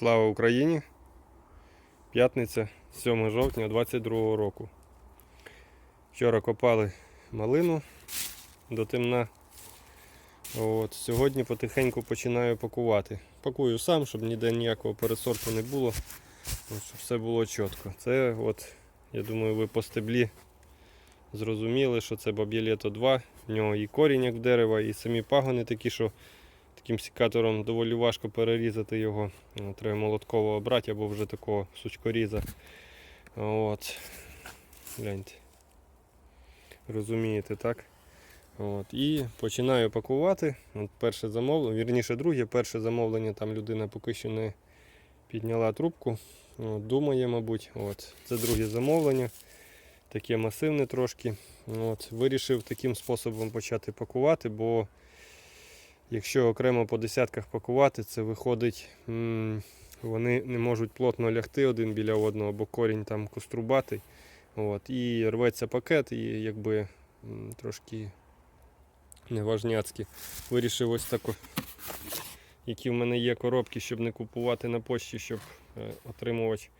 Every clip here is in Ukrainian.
Слава Україні! П'ятниця 7 жовтня 22 року. Вчора копали малину до темна. От, сьогодні потихеньку починаю пакувати. Пакую сам, щоб ніде ніякого пересорту не було, щоб все було чітко. Це, от, я думаю, ви по стеблі зрозуміли, що це баб'єлето 2. В нього і корінь як в дерева, і самі пагони такі, що таким секатором доволі важко перерізати його. Е, Треба молоткового брати або вже такого сучкоріза. От. Гляньте. Розумієте, так? От. І починаю пакувати. От перше замовлення, вірніше друге, перше замовлення, там людина поки що не підняла трубку. От, думає, мабуть. От. Це друге замовлення. Таке масивне трошки. От. Вирішив таким способом почати пакувати, бо Якщо окремо по десятках пакувати, це виходить, вони не можуть плотно лягти один біля одного, бо корінь там кострубатий. От, і рветься пакет, і якби трошки неважняцькі. Вирішив ось тако, які в мене є коробки, щоб не купувати на почті, щоб е, отримувач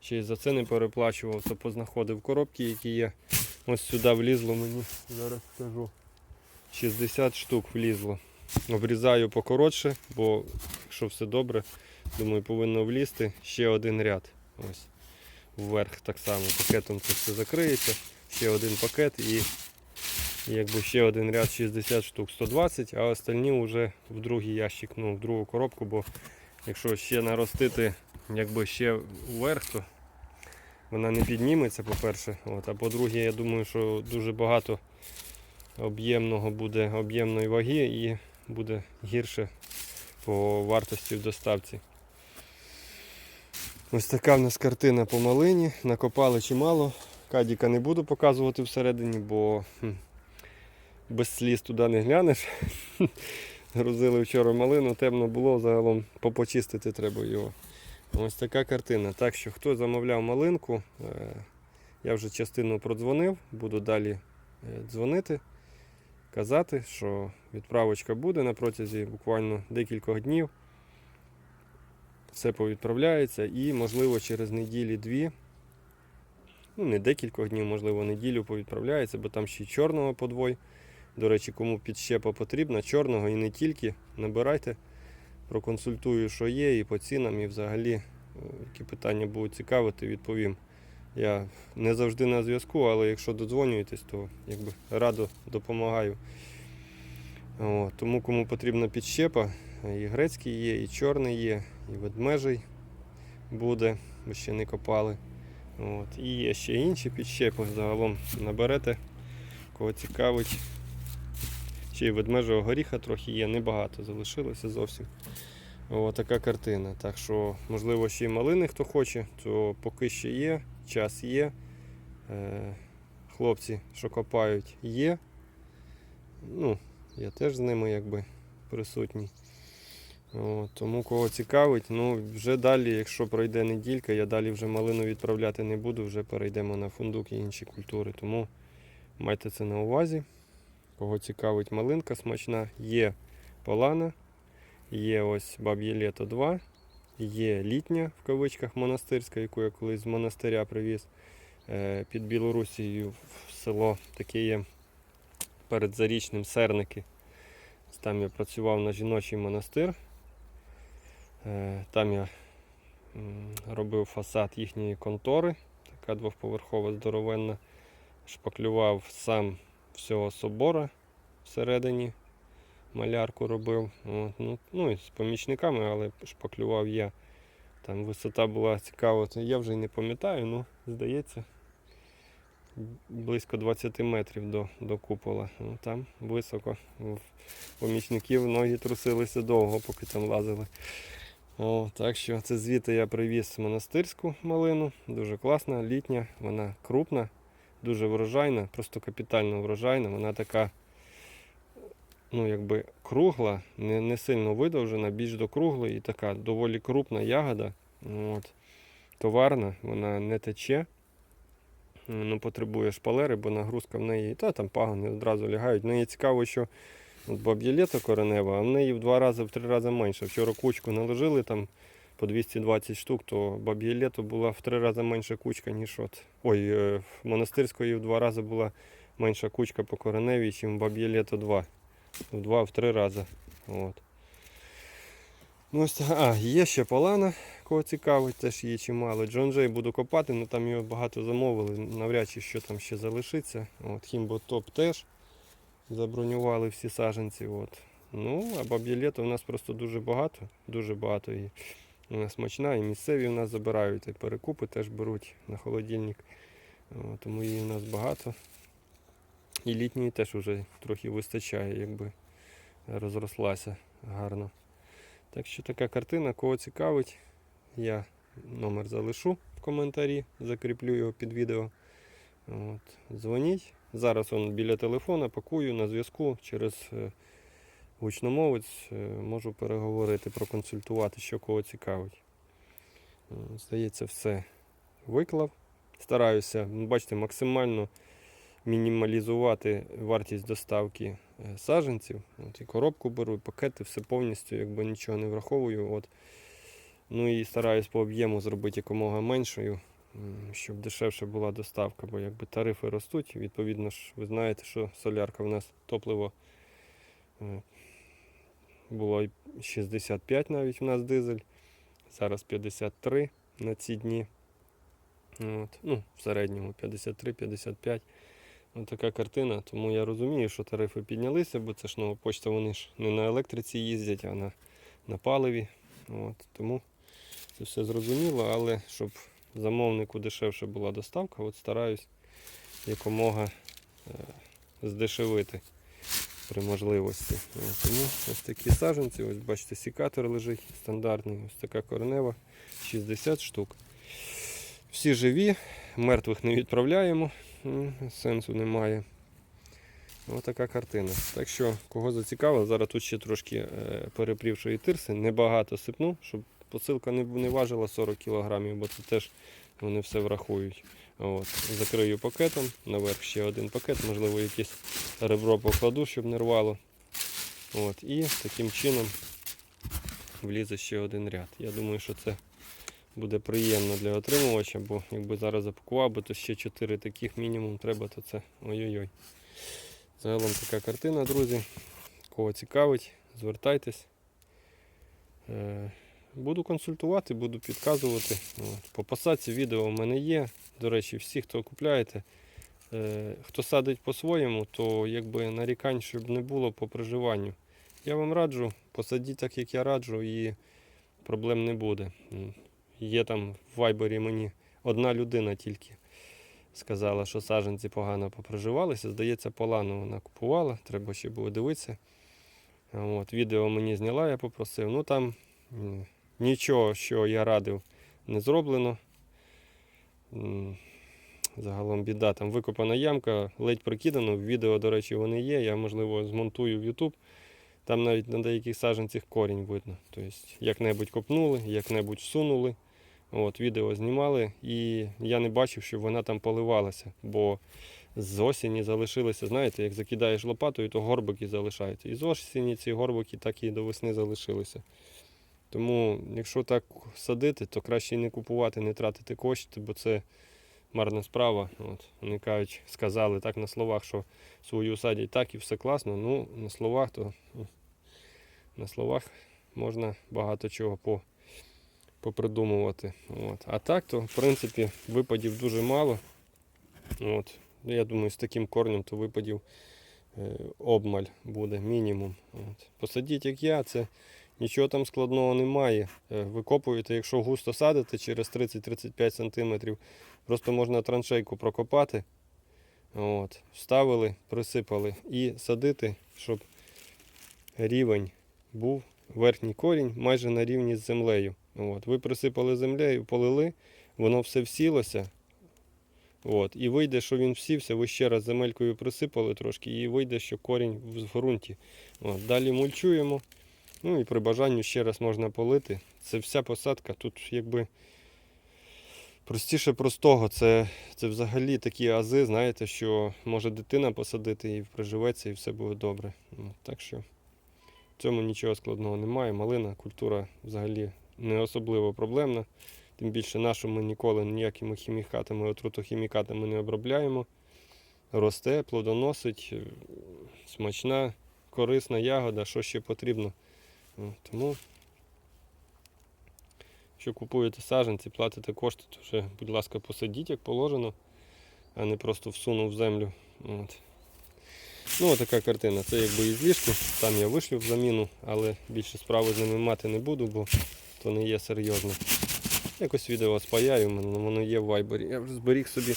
ще й за це не переплачував, то познаходив коробки, які є. Ось сюди влізло мені, зараз скажу. 60 штук влізло. Обрізаю покоротше, бо якщо все добре, думаю, повинно влізти ще один ряд. Ось вверх так само. Пакетом це все закриється. Ще один пакет і якби ще один ряд 60 штук 120, а остальні вже в другий ящик, ну, в другу коробку, бо якщо ще наростити якби ще вверх, то вона не підніметься, по-перше. А по-друге, я думаю, що дуже багато об'ємного буде об'ємної ваги і буде гірше по вартості в доставці. Ось така в нас картина по малині. Накопали чимало. Кадіка не буду показувати всередині, бо без сліз туди не глянеш. Грузили вчора малину, темно було, загалом попочистити треба його. Ось така картина. Так що, хто замовляв малинку, е, я вже частину продзвонив, буду далі е, дзвонити казати, що відправочка буде на протязі буквально декількох днів. Все повідправляється і, можливо, через неділі-дві, ну не декількох днів, можливо, неділю повідправляється, бо там ще й чорного подвой. До речі, кому підщепа потрібна, чорного і не тільки. Набирайте, проконсультую, що є, і по цінам, і взагалі, е, які питання будуть цікавити, відповім. Я не завжди на зв'язку, але якщо додзвонюєтесь, то якби радо допомагаю. О, тому кому потрібна підщепа, і грецький є, і чорний є, і ведмежий буде, бо ще не копали. От. І є ще інші підщепи. Загалом наберете, кого цікавить. Ще й ведмежого горіха трохи є, небагато залишилося зовсім. О, така картина. Так що, можливо, ще й малини хто хоче, то поки ще є, час є. Е, хлопці, що копають, є. Ну, я теж з ними якби присутній. О, тому кого цікавить, ну вже далі, якщо пройде неділька, я далі вже малину відправляти не буду, вже перейдемо на фундук і інші культури. Тому майте це на увазі. Кого цікавить малинка смачна, є полана. Є ось баб'є літо 2, є літня в кавичках монастирська, яку я колись з монастиря привіз е, під Білорусією в село. Таке є перед зарічним серники. Там я працював на жіночий монастир. Е, Там я робив фасад їхньої контори, така двохповерхова здоровенна. Шпаклював сам всього собора всередині малярку робив. От, ну, ну і з помічниками, але шпаклював я. Там висота була цікава, я вже не пам'ятаю, ну, здається, близько 20 метрів до, до купола. Ну, там високо. В помічників ноги трусилися довго, поки там лазили. О, так що це звідти я привіз монастирську малину, дуже класна, літня, вона крупна, дуже врожайна, просто капітально врожайна. Вона така ну, якби кругла, не, не сильно видовжена, більш до круглої і така доволі крупна ягода. От. Товарна, вона не тече, ну, потребує шпалери, бо нагрузка в неї, та там пагони одразу лягають. Неї цікаво, що от баб'я літо коренева, а в неї в два рази, в три рази менше. Вчора кучку наложили там по 220 штук, то баб'є була в три рази менша кучка, ніж от. Ой, е, в монастирської в два рази була менша кучка по кореневій, ніж баб'є літо 2. В два, в три рази. От. Ну, ось, а, є ще полана, кого цікавить, теж є чимало. Джон Джей буду копати, але там його багато замовили, навряд чи що там ще залишиться. От, Хімбо теж забронювали всі саженці. От. Ну, а баб'є літо у нас просто дуже багато, дуже багато. І вона смачна, і місцеві у нас забирають, і перекупи теж беруть на холодильник. Тому її у нас багато. І літньої теж вже трохи вистачає, якби розрослася гарно. Так що така картина, кого цікавить, я номер залишу в коментарі, закріплю його під відео. От, дзвоніть. Зараз он біля телефона пакую на зв'язку через е, гучномовець. е, Можу переговорити, проконсультувати, що кого цікавить. Здається, все виклав. Стараюся, ну, бачите, максимально мінімалізувати вартість доставки е, саджанців. От, і коробку беру, і пакети, все повністю, якби нічого не враховую. От. Ну і стараюсь по об'єму зробити якомога меншою, щоб дешевше була доставка, бо якби тарифи ростуть, відповідно ж, ви знаєте, що солярка в нас топливо е, було 65 навіть у нас дизель, зараз 53 на ці дні. От. Ну, в середньому 53-55. Ось така картина. Тому я розумію, що тарифи піднялися, бо це ж нова почта, вони ж не на електриці їздять, а на, на паливі. От. Тому це все зрозуміло, але щоб замовнику дешевше була доставка, от стараюсь якомога е, здешевити при можливості. От. Тому ось такі саджанці, ось бачите, сікатор лежить стандартний, ось така коренева, 60 штук. Всі живі, мертвих не відправляємо, сенсу немає. Ось така картина. Так що, кого зацікавило, зараз тут ще трошки е, перепрівшої тирси, небагато сипну, щоб посилка не, не важила 40 кг, бо це теж вони все врахують. От. Закрию пакетом, наверх ще один пакет, можливо, якесь ребро покладу, щоб не рвало. От. І таким чином влізе ще один ряд. Я думаю, що це буде приємно для отримувача, бо якби зараз запакував, то ще 4 таких мінімум треба, то це ой-ой-ой. Загалом така картина, друзі. Кого цікавить, звертайтесь. Е, Буду консультувати, буду підказувати. От. По посадці відео в мене є. До речі, всі, хто купляєте, е, хто садить по-своєму, то якби нарікань, щоб не було по проживанню. Я вам раджу, посадіть так, як я раджу, і проблем не буде. Є там в вайбері мені одна людина тільки сказала, що саджанці погано попроживалися. Здається, полану вона купувала, треба ще було дивитися. От, відео мені зняла, я попросив. Ну там нічого, що я радив, не зроблено. Загалом біда, там викопана ямка, ледь прокидано. Відео, до речі, вони є. Я, можливо, змонтую в YouTube. Там навіть на деяких саджанцях корінь видно. Тобто, як-небудь копнули, як-небудь всунули. От, відео знімали, і я не бачив, щоб вона там поливалася, бо з осені залишилися, знаєте, як закидаєш лопатою, то горбики залишаються. І з осені ці горбики так і до весни залишилися. Тому, якщо так садити, то краще і не купувати, не тратити кошти, бо це марна справа. От, вони кажуть, сказали так на словах, що свою садять так і все класно. Ну, на словах, то на словах можна багато чого по попридумувати. От. А так, то, в принципі, випадів дуже мало. От. Я думаю, з таким корнем то випадів е, обмаль буде мінімум. От. Посадіть, як я, це нічого там складного немає. Е, Викопуєте, якщо густо садите через 30-35 см, просто можна траншейку прокопати. От. Вставили, присипали і садити, щоб рівень був верхній корінь майже на рівні з землею. От. Ви присипали землею, полили, воно все всілося. От. І вийде, що він всівся, ви ще раз земелькою присипали трошки, і вийде, що корінь в ґрунті. От. Далі мульчуємо. Ну і при бажанні ще раз можна полити. Це вся посадка. Тут якби простіше простого. Це, це взагалі такі ази, знаєте, що може дитина посадити і приживеться, і все буде добре. От. Так що в цьому нічого складного немає. Малина, культура взагалі не особливо проблемна. Тим більше нашу ми ніколи ніякими хімікатами, отрутохімікатами не обробляємо. Росте, плодоносить, е, смачна, корисна ягода, що ще потрібно. Тому, якщо купуєте саджанці, платите кошти, то вже, будь ласка, посадіть, як положено, а не просто всунув в землю. От. Ну, така картина. Це якби із ліжку. Там я вишлю в заміну, але більше справи з ними мати не буду, бо то не є серйозно. Якось відео спаяю, воно є в вайбері. Я вже зберіг собі,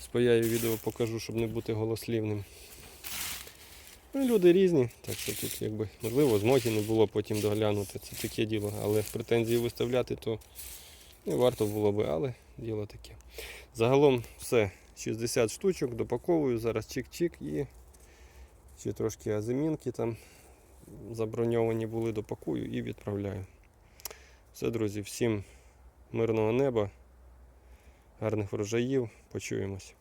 спаяю відео, покажу, щоб не бути голослівним. Ну, люди різні, так що тут якби можливо змоги не було потім доглянути. Це таке діло. Але претензії виставляти то не варто було би, але діло таке. Загалом все. 60 штучок, допаковую, зараз чик-чик і ще трошки азимінки там заброньовані були, допакую і відправляю. Все, друзі, всім мирного неба, гарних врожаїв, почуємось.